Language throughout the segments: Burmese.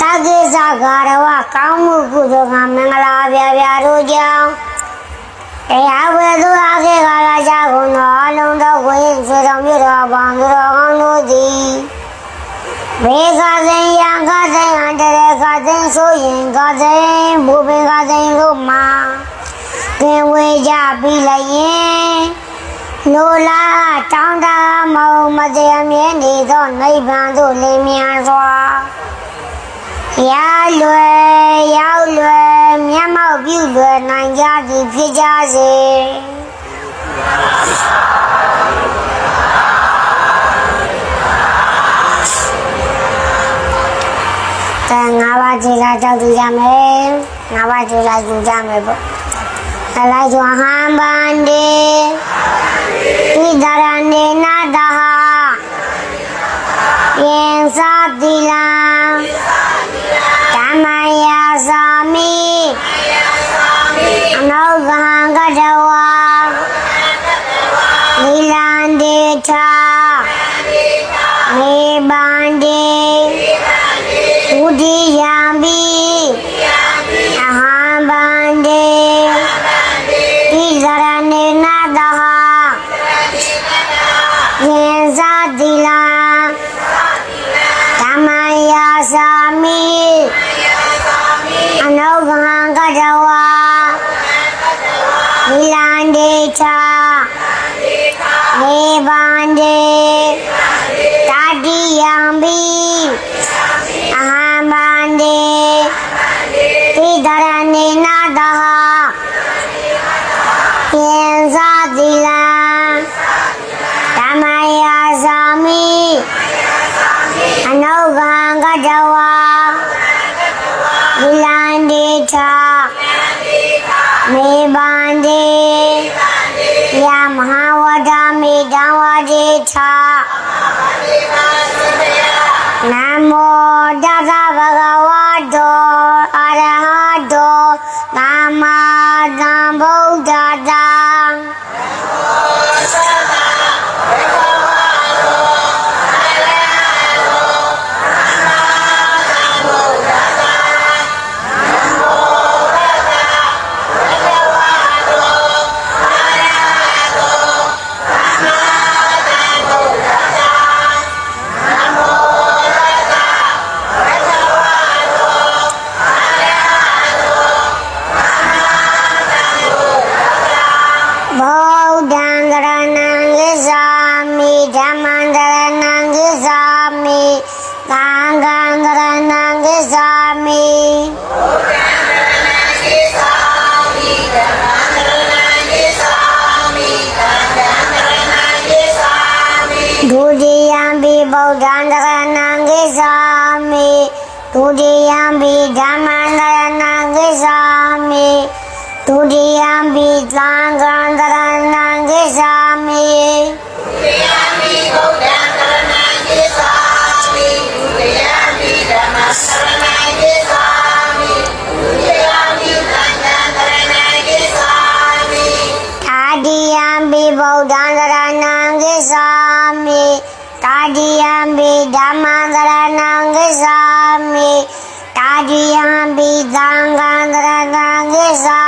တကိစ္စဂါရဝကောင်းမှုကုသိုလ်ကမင်္ဂလာပြပြတို့ကြောင့်တရားဝေသူအခေကာလကြကုန်သောအလုံးသောဝိဆွေတော်မြို့တော်ပေါင်းသူတော်ကောင်းတို့သည်ဘေကသိင်ယံကသိင်အန္တရေကသိင်ဆိုရင်ကသိင်ဘူပင်ကသိင်တို့မှာကင်ဝေကြပြီးလိုက်ရင်လိုလားတောင်းတမုံမတရားမြဲနေသောနိဗ္ဗာန်သို့လင်းမြန်စွာ ရလွယ်ရောက်လွယ်မျက်မှောက်ပြုလွယ်နိုင်ကြသည်ဖြစ်ကြစေတန်ငါးပါးခြေလာကြောက်ကြည့်ကြမယ်ငါးပါးခြေလာယူကြမယ်ပေါ့အလိုက်ကျွမ်းဟန်ပန်ဒီဣဒရဏေနာတဟယင်သာတိလံဓ မ္မယာသာမိအနုဂဟံကတဝါနိလန္ဒေထာမေဘန္ဒေဝုဒိယံပိအဟံဘန္ဒေဣဇရဏေနတဟယေဇတိလံဓမ္မယာသာမိအနု ဂဟံကတဝါနိလန္ဒေချာမေဘန္ဒေတာတိယံပိအ တိယမဟာဝဒမေတံဝတိသာနမောတသာ ဒုတိယံပိဓမ္ရဏံဂစ္ဆာ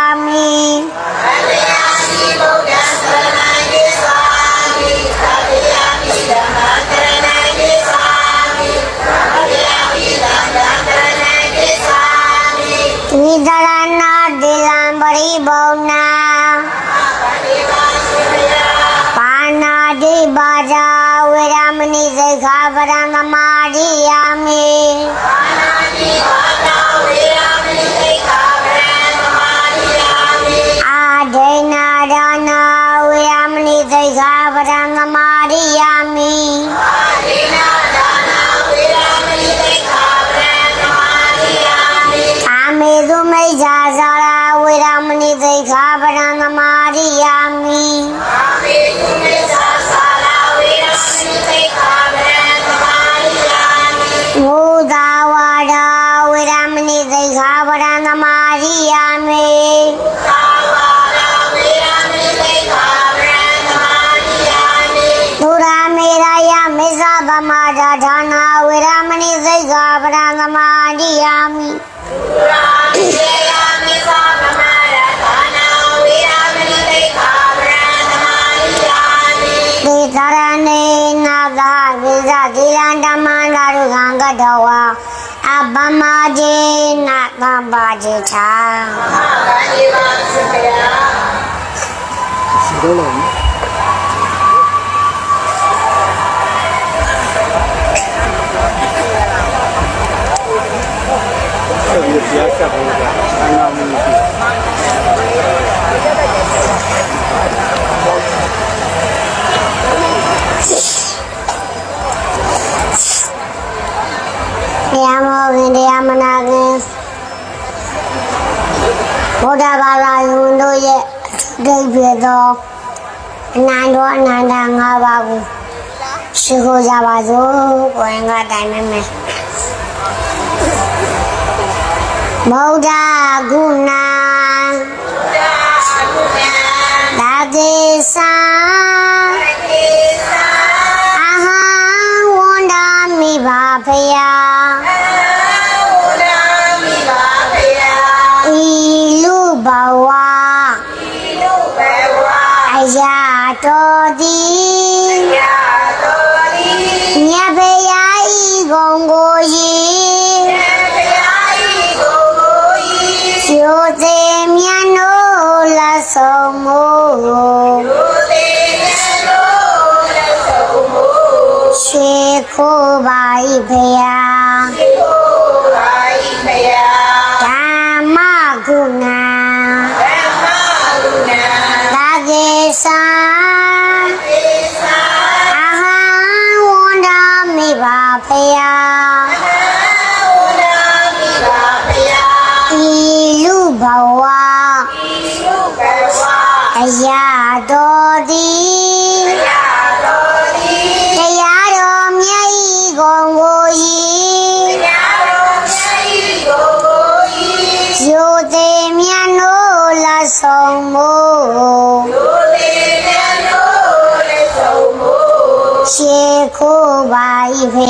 စိ ရသာနာဝိရာမဏိတိခာဗရံသမာရိယာမိသေသရဏေနာသာဝိဇသီလံဓမ္မံဓာရုခံကတဝါအပမဇေနသဗ္ဗဇေချာအာဂန္ဒီပါသုခယာတော့လ ဆက်ပြီးတရားဆက်ဖို့ကဆန္ဒမှုရှိတရားမောခင်တရားမနာခင်ဘုရားဘာသာယုံတို့ရဲ့ဒိဋ္ဌိသောအနန္တအနန္တငါးပါးကိုရှိခိုးကြပါစို့ကိုယ်ငါတိုင်မဲ မဲဗုဒ္ဓဂုဏသာကေ ခိုးပါဤဖယားဒီကိုပါဤဖေယဓမ္မဂုဏဓမ္ вы.